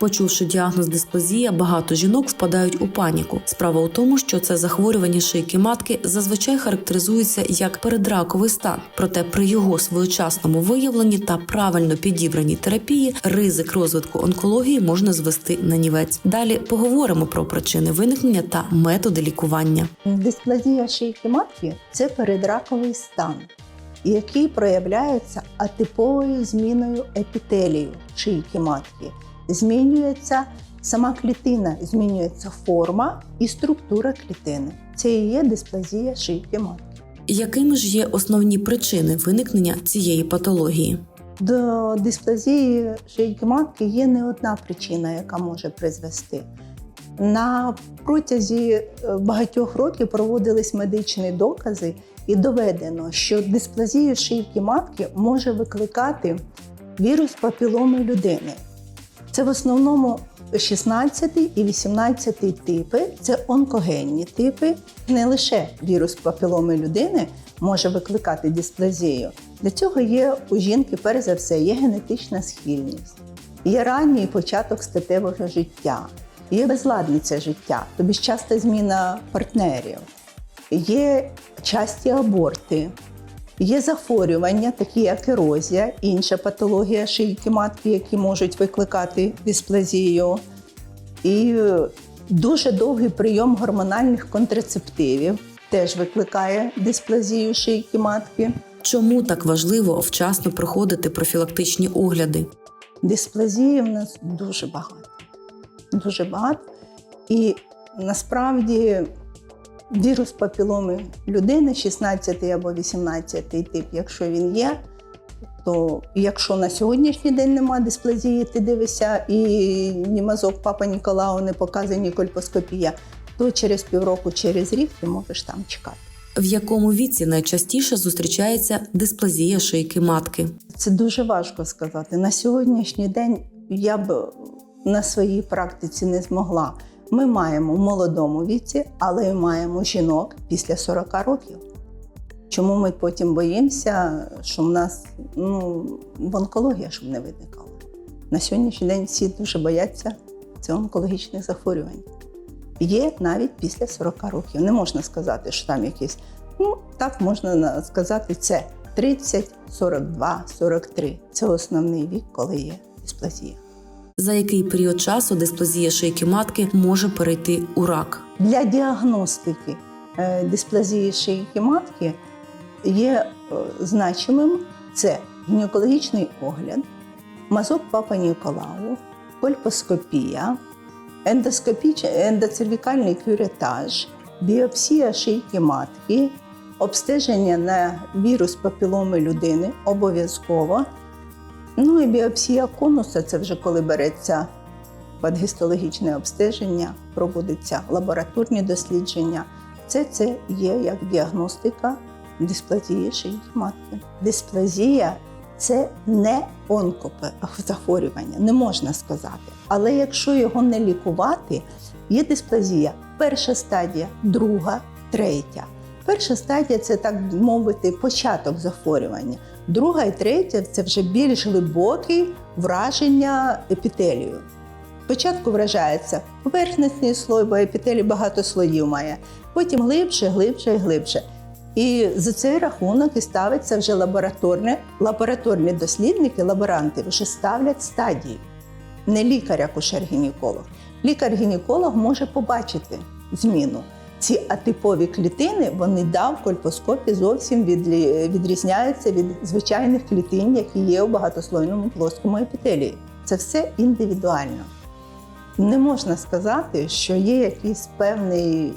Почувши діагноз дисплазія, багато жінок впадають у паніку. Справа у тому, що це захворювання шийки матки зазвичай характеризується як передраковий стан. Проте при його своєчасному виявленні та правильно підібраній терапії ризик розвитку онкології можна звести на нівець. Далі поговоримо про причини виникнення та методи лікування. Дисплазія шийки матки це передраковий стан, який проявляється атиповою зміною епітелію шийки матки. Змінюється сама клітина, змінюється форма і структура клітини. Це і є дисплазія шийки матки. Якими ж є основні причини виникнення цієї патології? До дисплазії шийки матки є не одна причина, яка може призвести. На протязі е, багатьох років проводились медичні докази, і доведено, що дисплазію шийки матки може викликати вірус папіломи людини. Це в основному 16 і 18 типи, це онкогенні типи. Не лише вірус папіломи людини може викликати дисплазію. Для цього є у жінки, перш за все, є генетична схильність, є ранній початок статевого життя, є безладниця життя, тобі часта зміна партнерів, є часті аборти, є захворювання, такі як ерозія, інша патологія шийки матки, які можуть викликати дисплазію, і е, дуже довгий прийом гормональних контрацептивів теж викликає дисплазію шийки матки. Чому так важливо вчасно проходити профілактичні огляди? Дисплазії в нас дуже багато. Дуже багато. І насправді вірус папіломи людини, 16 або 18 тип, якщо він є, то якщо на сьогоднішній день немає дисплазії, ти дивишся, і ні мазок папа Ніколау не показує, ні кольпоскопія, то через півроку, через рік ти можеш там чекати. В якому віці найчастіше зустрічається дисплазія шийки матки? Це дуже важко сказати. На сьогоднішній день я б на своїй практиці не змогла. Ми маємо в молодому віці, але й маємо жінок після 40 років. Чому ми потім боїмося, що в нас ну, в онкологія щоб не виникала? На сьогоднішній день всі дуже бояться цих онкологічних захворювань. Є навіть після 40 років. Не можна сказати, що там якісь, ну так можна сказати, це 30, 42, 43. Це основний вік, коли є дисплазія. За який період часу дисплазія шийки матки може перейти у рак? Для діагностики е, дисплазії шийки матки є е, значимим це гінекологічний огляд, мазок папа Ніколау, кольпоскопія, ендоцервікальний кюретаж, біопсія шийки матки, обстеження на вірус папіломи людини обов'язково. Ну і біопсія конуса це вже коли береться гістологічне обстеження, проводяться лабораторні дослідження. Це це є як діагностика дисплазії шийки матки. Дисплазія це не онкозахворювання, не можна сказати. Але якщо його не лікувати, є дисплазія перша стадія, друга, третя. Перша стадія це так мовити початок захворювання. Друга і третя це вже більш глибокі враження епітелію. Спочатку вражається поверхностний слой, бо епітелій багато слоїв має. Потім глибше, глибше і глибше. І за цей рахунок і ставиться вже лабораторне, лабораторні дослідники, лаборанти вже ставлять стадії. Не лікар, акушер-гінеколог. Лікар-гінеколог може побачити зміну. Ці атипові клітини вони да, в кольпоскопі зовсім відрізняються від звичайних клітин, які є у багатослойному плоскому епітелії. Це все індивідуально. Не можна сказати, що є якийсь певний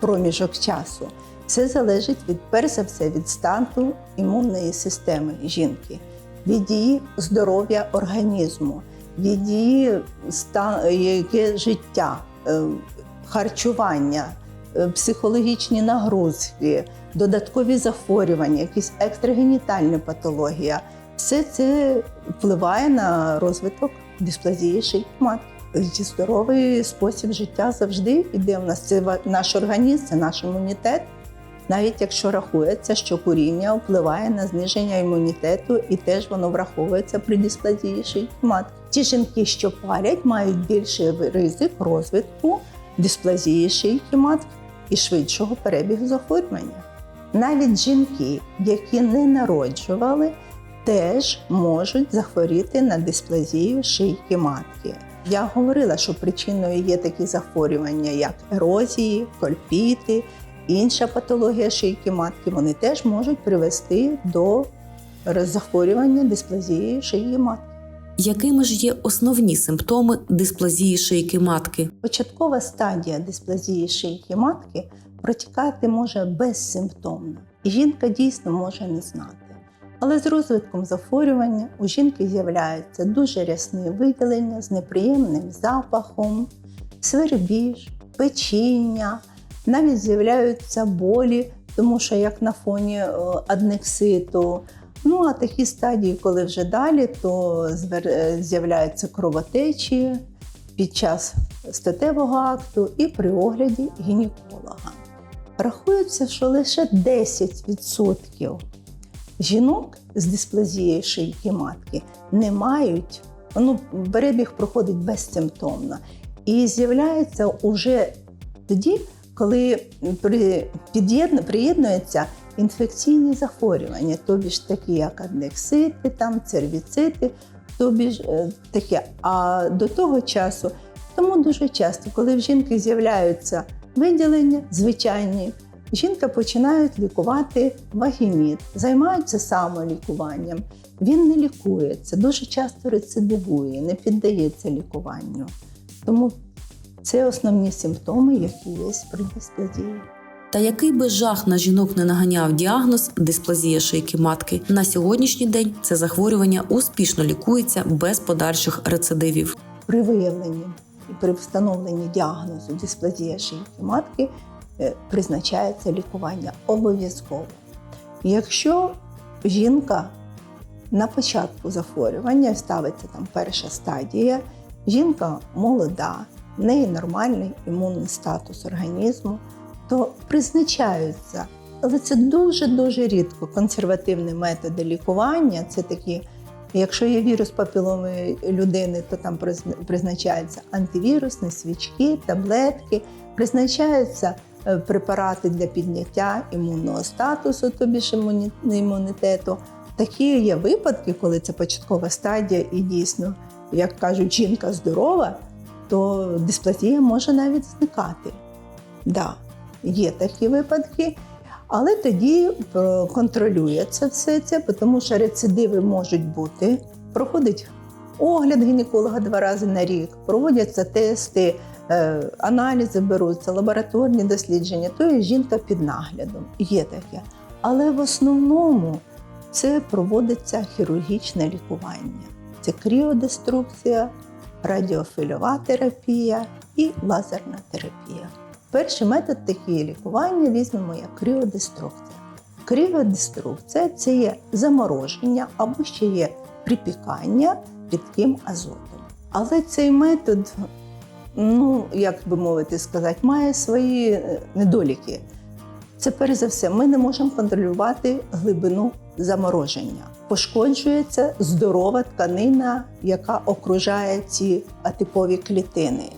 проміжок часу. Це залежить від перш за все від стану імунної системи жінки, від її здоров'я організму, від її ста- яке життя, е, харчування, психологічні нагрузки, додаткові захворювання, якісь екстрагенітальні патологія. Все це впливає на розвиток дисплазії шийки матки. Здоровий спосіб життя завжди іде в нас. Це наш організм, це наш імунітет. навіть якщо рахується, що куріння впливає на зниження імунітету, і теж воно враховується при дисплазії шийки матки. Ті жінки, що палять, мають більший ризик розвитку дисплазії шийки матки і швидшого перебігу захворювання. Навіть жінки, які не народжували, теж можуть захворіти на дисплазію шийки матки. Я говорила, що причиною є такі захворювання, як ерозії, кольпіти, інша патологія шийки матки. Вони теж можуть привести до захворювання дисплазії шиї матки. Якими ж є основні симптоми дисплазії шийки матки? Початкова стадія дисплазії шийки матки протікати може безсимптомно, і жінка дійсно може не знати. Але з розвитком захворювання у жінки з'являються дуже рясні виділення з неприємним запахом, свербіж, печіння, навіть з'являються болі, тому що як на фоні е, аднекситу. Ну а такі стадії, коли вже далі, то е, з'являються кровотечі під час статевого акту і при огляді гінеколога. Рахується, що лише 10% жінок з дисплазією шийки матки не мають, ну, перебіг проходить безсимптомно. І з'являється уже тоді, коли при- під'єдну- приєднуються інфекційні захворювання, тобі ж такі, як аднексити, там, цервіцити, тобі ж е, таке. А до того часу, тому дуже часто, коли в жінки з'являються виділення звичайні, жінка починають лікувати вагініт, займаються самолікуванням. Він не лікується, дуже часто рецидивує, не піддається лікуванню. Тому це основні симптоми, які є при дисплазії. Та який би жах на жінок не наганяв діагноз дисплазія шийки матки, на сьогоднішній день це захворювання успішно лікується без подальших рецидивів. При виявленні і при встановленні діагнозу дисплазія шийки матки е, призначається лікування обов'язково. Якщо жінка на початку захворювання ставиться там перша стадія, жінка молода, в неї нормальний імунний статус організму, то призначаються, але це дуже-дуже рідко консервативні методи лікування. Це такі, якщо є вірус папіломи людини, то там призначаються антивірусні свічки, таблетки, призначаються е, препарати для підняття імунного статусу, тобі ж імунітету. Такі є випадки, коли це початкова стадія, і дійсно, як кажуть, жінка здорова, то дисплазія може навіть зникати. Да, є такі випадки, але тоді е, контролюється все це, тому що рецидиви можуть бути. Проходить огляд гінеколога два рази на рік, проводяться тести, е, аналізи беруться, лабораторні дослідження, то є жінка під наглядом. Є таке. Але в основному це проводиться хірургічне лікування. Це кріодеструкція, радіофільова терапія і лазерна терапія. Перший метод такої лікування візьмемо як кріодеструкція. Кріодеструкція це є замороження або ще є припікання рідким азотом. Але цей метод, ну як би мовити сказати, має свої е, недоліки. Це перш за все, ми не можемо контролювати глибину замороження. Пошкоджується здорова тканина, яка окружає ці атипові клітини.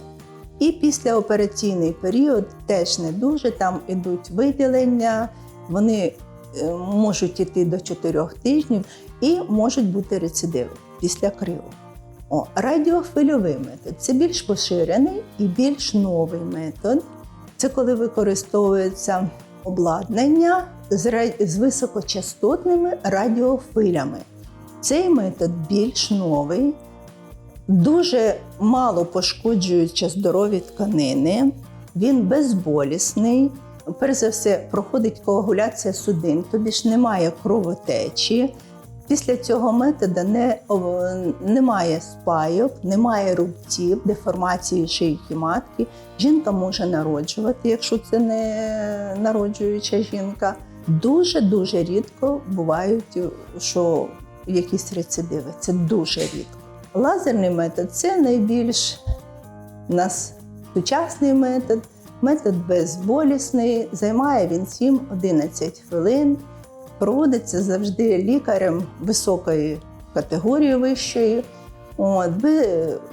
І післяопераційний період теж не дуже. Там ідуть виділення, вони е, можуть іти до 4 тижнів і можуть бути рецидиви після криву. О, радіохвильовий метод це більш поширений і більш новий метод. Це коли використовується обладнання з високочастотними радіохвилями. Цей метод більш новий, дуже мало пошкоджуючи здорові тканини, він безболісний. Перш за все, проходить коагуляція судин, тобі ж немає кровотечі. Після цього методу не, немає спайок, немає рубців, деформації шийки матки. Жінка може народжувати, якщо це не народжуюча жінка. Дуже-дуже рідко бувають, що якісь рецидиви. Це дуже рідко. Лазерний метод це найбільш у нас сучасний метод. Метод безболісний, займає він 7-11 хвилин. Проводиться завжди лікарем високої категорії вищої, От,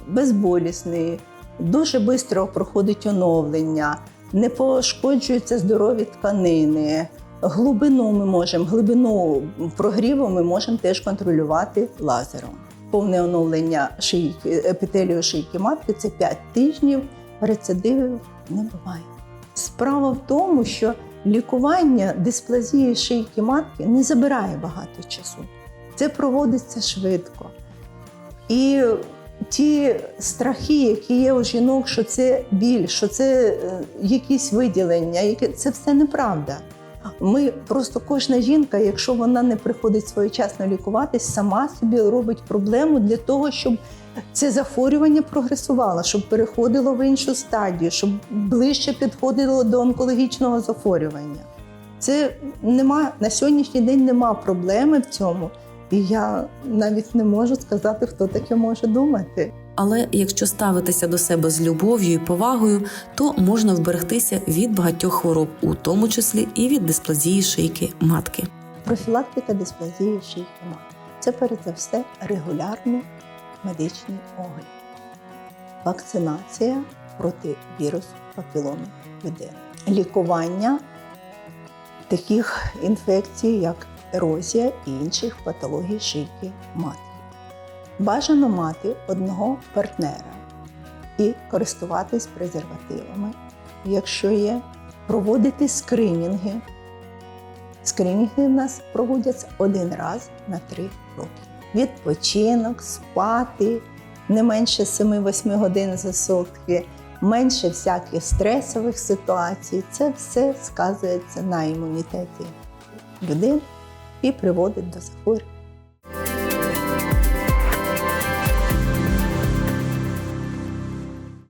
безболісний, дуже швидко проходить оновлення, не пошкоджуються здорові тканини. Глибину ми можемо, глибину прогріву ми можемо теж контролювати лазером. Повне оновлення шийки, епітелію шийки матки це 5 тижнів, рецидивів не буває. Справа в тому, що лікування дисплазії шийки матки не забирає багато часу. Це проводиться швидко. І ті страхи, які є у жінок, що це біль, що це е, якісь виділення, це все неправда. Ми просто кожна жінка, якщо вона не приходить своєчасно лікуватись, сама собі робить проблему для того, щоб це захворювання прогресувало, щоб переходило в іншу стадію, щоб ближче підходило до онкологічного захворювання. Це нема на сьогоднішній день нема проблеми в цьому. І я навіть не можу сказати, хто таке може думати. Але якщо ставитися до себе з любов'ю і повагою, то можна вберегтися від багатьох хвороб, у тому числі і від дисплазії шийки матки. Профілактика дисплазії шийки матки це перед за все регулярний медичний огляд, вакцинація проти вірусу папіломи людини, лікування таких інфекцій, як ерозія і інших патологій шийки матки. Бажано мати одного партнера і користуватись презервативами, якщо є, проводити скринінги. Скринінги в нас проводяться один раз на три роки. Відпочинок, спати не менше 7-8 годин за сутки, менше всяких стресових ситуацій. Це все сказується на імунітеті людини і приводить до захворювань.